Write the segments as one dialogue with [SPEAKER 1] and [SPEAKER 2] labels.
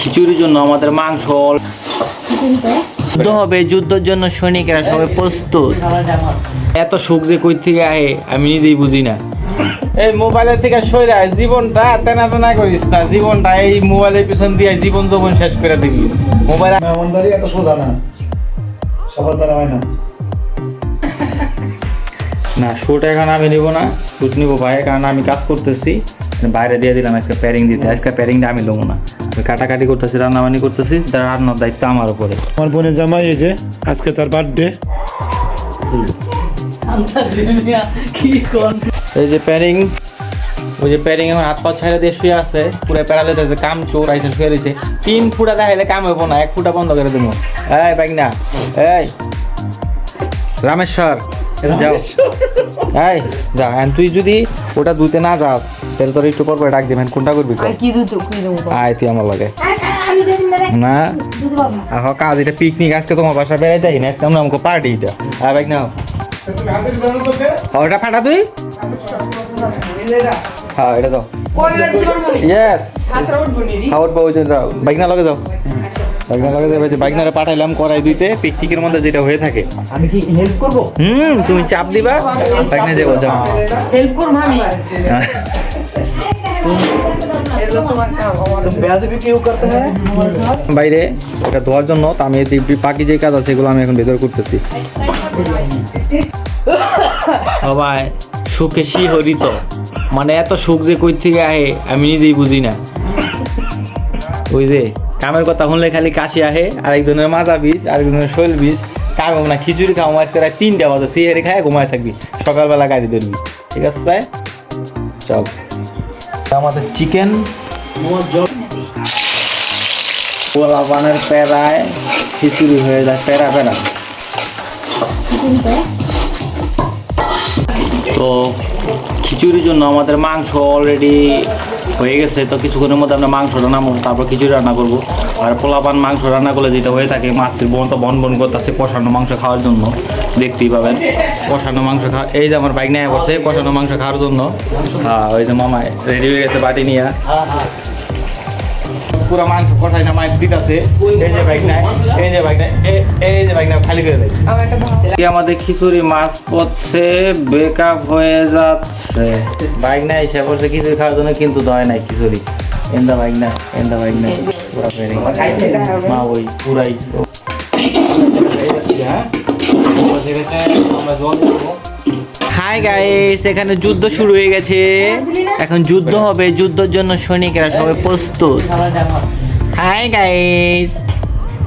[SPEAKER 1] খিচুড়ির জন্য আমাদের মাংস যুদ্ধ হবে যুদ্ধের জন্য সৈনিকেরা সবাই প্রস্তুত। এত সুখ যে কই থেকে আহে আমি নিজেই বুঝি না। এই মোবাইলের থেকে সরে জীবনটা তেনা তেনা করিস না। জীবনটা এই মোবাইলের পিছন দিয়ে জীবন যৌবন শেষ করে দিবি। মোবাইল
[SPEAKER 2] মেহমানদারি এত সোজা না। সবার দ্বারা হয় না।
[SPEAKER 1] না শুট এখন আমি নিব না। শুট নিব ভাই কারণ আমি কাজ করতেছি। বাইরে দিয়ে দিলাম আজকে প্যারিং দিতে। আজকে প্যারিং দিয়ে আমি নেব না। আমি কাটাকাটি করতেছি রান্নাবান্নি করতেছি তার রান্নার দায়িত্ব আমার উপরে।
[SPEAKER 2] আমার বোনের জামাই এই যে আজকে তার বার্থডে
[SPEAKER 1] এই যে প্যারিং ওই যে প্যারিং আমার হাত পা ছেড়ে দিয়ে শুয়ে আছে পুরো প্যারালে আছে কাম চোর আইসে শুয়ে রয়েছে তিন ফুটা দেখাইলে কাম হইব না এক ফুটা বন্ধ করে দেবো এই বাইক না এই। রামেশ্বর যাও। এই যা তুই যদি ওটা ধুতে না যাস তাহলে তোর একটু পর পর ডাক দিবেন কোনটা করবি
[SPEAKER 3] কি দুধ কি দেবো?
[SPEAKER 1] আয় তুই আমার লাগে।
[SPEAKER 3] না।
[SPEAKER 1] আহ কাজ এটা পিকনিক আজকে তোমার বাসা বেড়াইতে না আজকে আমরা আমাকে পার্টি এটা। আয় বাইক নাও। ওটা ফাটা তুই? হ্যাঁ এটা যাও ইয়েস
[SPEAKER 3] হাতরা উঠবো
[SPEAKER 1] বাবু যে যাও বাইক না লগে যাও। বাইকনারে পাঠাইলাম করাই দিতে পিকনিকের মধ্যে যেটা হয়ে থাকে।
[SPEAKER 2] আমি কি হেল্প করব?
[SPEAKER 1] হুম তুমি চাপ দিবা বাইকনা যাব যাও।
[SPEAKER 3] হেল্প করব আমি?
[SPEAKER 1] বাইরে এটা ধোয়ার জন্য তো আমি বাকি যে কাজ আছে এগুলো আমি এখন ভেতরে করতেছি। সবাই সুখে শিহরিত। মানে এত সুখ যে কই থেকে আহে আমি নিজেই বুঝি না। ওই যে কামের কথা শুনলে খালি কাশি আহে, আরেকজনের মাজা বিষ, আরেকজনের শৈল বিষ কাম না? খিচুড়ি খাওয়া মাছ করে তিনটা বাজে, সিহারি খায় ঘুমায় থাকবি। সকালবেলা গাড়ি ধরবি। ঠিক আছে চল। আমাদের চিকেন পোলা পানের প্যারায় খিচুড়ি হয়ে যায় প্যারা প্যারা তো খিচুড়ির জন্য আমাদের মাংস অলরেডি হয়ে গেছে, তো কিছুক্ষণের মধ্যে আমরা মাংস রান্না করব তারপর খিচুড়ি রান্না করব। আর পোলাপান মাংস রান্না করলে যেটা হয়ে থাকে, মাছের বোন তো বন বন করতেছে কষানো মাংস খাওয়ার জন্য, দেখতেই পাবেন। কষানো মাংস খাওয়া, এই যে আমার বাইক নিয়ে বসে কষানো মাংস খাওয়ার জন্য। হ্যাঁ ওই যে মামায় রেডি হয়ে গেছে বাটি নিয়ে। পুরো মাংস কষাই না মাছ দিতেছে এই যে বাইক নাই এই যে বাইক নাই এই যে বাইক নাই খালি করে দেয়
[SPEAKER 3] আমার একটা ভাত
[SPEAKER 1] কি আমাদের খিচুড়ি মাছ পথে বেকআপ হয়ে যাচ্ছে। বাইক নাই সে পড়ছে খিচুড়ি খাওয়ার জন্য কিন্তু দয় নাই খিচুড়ি। এন্দা বাইক না এন্দা বাইক না পুরা পেরে মা ওই পুরাই। হাই গাইস এখানে যুদ্ধ শুরু হয়ে গেছে। এখন যুদ্ধ হবে, যুদ্ধের জন্য সৈনিকেরা সবাই প্রস্তুত। হাই গাইস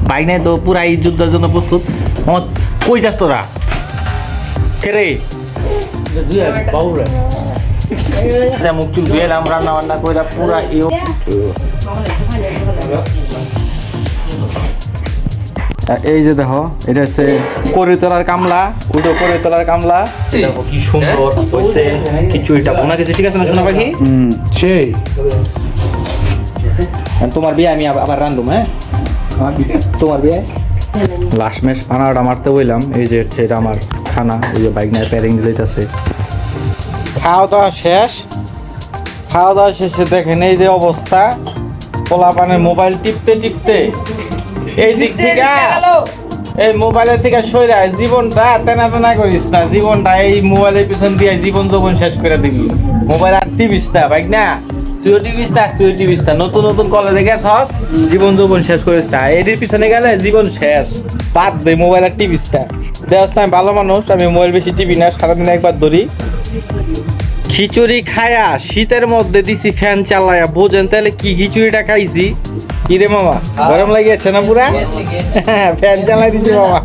[SPEAKER 1] বাইক নাই তো, পুরাই যুদ্ধের জন্য প্রস্তুত। মত, কই যাস তোরা? কেরে মুখ চুল ধুয়ে এলাম রান্না বান্না কইরা পুরা ইয়ে এই যে দেখো এটা হচ্ছে করে তোলার কামলা ওইটা করে তোলার কামলা। দেখো কি সুন্দর হয়েছে। খিচুড়িটা বোনা গেছে ঠিক আছে না সোনা পাখি?
[SPEAKER 2] হুম। সেই।
[SPEAKER 1] তোমার বিয়ে আমি আবার রান্ধুম হ্যাঁ? তোমার বিয়ে? লাস্ট ম্যাচ পানাটা মারতে বললাম এই যে হচ্ছে এটা আমার খানা এই যে বাইক নিয়ে প্যারিং দিতেছে। খাওয়া দাওয়া শেষ। খাওয়া দাওয়া শেষে দেখেন এই যে অবস্থা পোলা পানের মোবাইল টিপতে টিপতে। এই দিক থেকে এই মোবাইলের থেকে আয় জীবনটা তেনা তেনা করিস না জীবনটা এই মোবাইলের পিছন দিয়ে জীবন যৌবন শেষ করে দিবি। মোবাইল আর টিভিস না বাইক না? তুইও টিভিস না তুইও টিভিস না। নতুন নতুন কলেজে গেছস জীবন যৌবন শেষ করিস না। এটির পিছনে গেলে জীবন শেষ। বাদ দে মোবাইল আর টিভিস না না আমি ভালো মানুষ আমি মোবাইল বেশি টিভি না সারাদিন একবার ধরি। খিচুড়ি খায়া শীতের মধ্যে দিছি ফ্যান চালায়া। বোঝেন তাহলে কি খিচুড়িটা খাইছি? কি রে মামা? গরম লাগিয়েছে না পুরা? হ্যাঁ ফ্যান চালাই দিছি মামা।